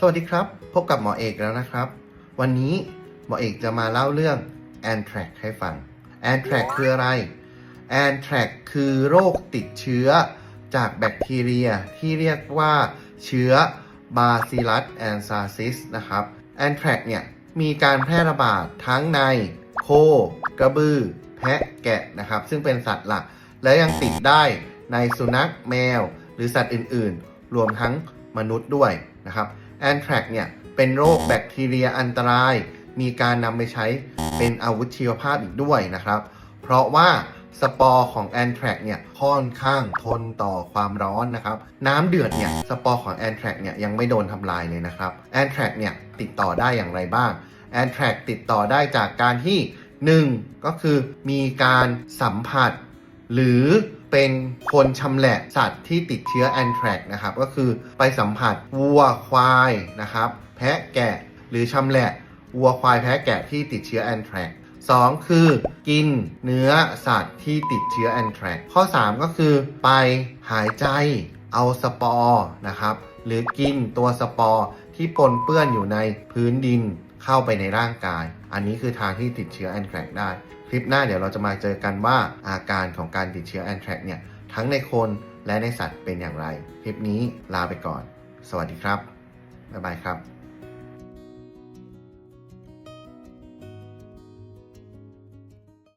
สวัสดีครับ พบกับหมอเอกแล้วนะครับ วันนี้หมอเอกจะมาเล่าเรื่อง Anthrax ให้ฟัง Anthrax คืออะไร Anthrax คือโรคติดเชื้อจากแบคทีเรียที่เรียกว่าเชื้อ Bacillus anthracis นะครับ Anthrax เนี่ยมีการแพร่ระบาดทั้งในโค กระบือ แพะแกะนะครับ ซึ่งเป็นสัตว์หลัก และยังติดได้ในสุนัขแมว หรือสัตว์อื่น ๆ รวมทั้ง มนุษย์ด้วยนะครับแอนแทรกเนี่ยเป็นโรคแบคทีเรียอันตราย มีการนำไปใช้เป็นอาวุธชีวภาพอีกด้วยนะครับ เพราะว่าสปอร์ของแอนแทรกเนี่ยค่อนข้างทนต่อความร้อนนะครับ น้ำเดือดเนี่ยสปอร์ของแอนแทรกเนี่ยยังไม่โดนทำลายเลยนะครับแอนแทรกเนี่ยติดต่อได้อย่างไรบ้างแอนแทรกติดต่อได้จากการที่ 1. ก็คือมีการสัมผัส หรือ เป็นคนชำแหละสัตว์ที่ติดเชื้อแอนแทรกนะครับก็คือไปสัมผัสวัวควายนะครับแพะแกะหรือชำแหละวัวควายแพะแกะที่ติดเชื้อแอนแทรกสองคือกินเนื้อสัตว์ที่ติดเชื้อแอนแทรกข้อ 3 ก็คือไปหายใจเอาสปอร์นะครับหรือกินตัวสปอร์ที่ปนเปื้อนอยู่ในพื้นดิน เข้าไปในร่างกาย อันนี้คือทางที่ติดเชื้อแอนแทรกได้ คลิปหน้าเดี๋ยวเราจะมาเจอกันว่าอาการของการติดเชื้อแอนแทรกเนี่ยทั้งในคนและในสัตว์เป็นอย่างไร คลิปนี้ลาไปก่อน สวัสดีครับ บ๊ายบายครับ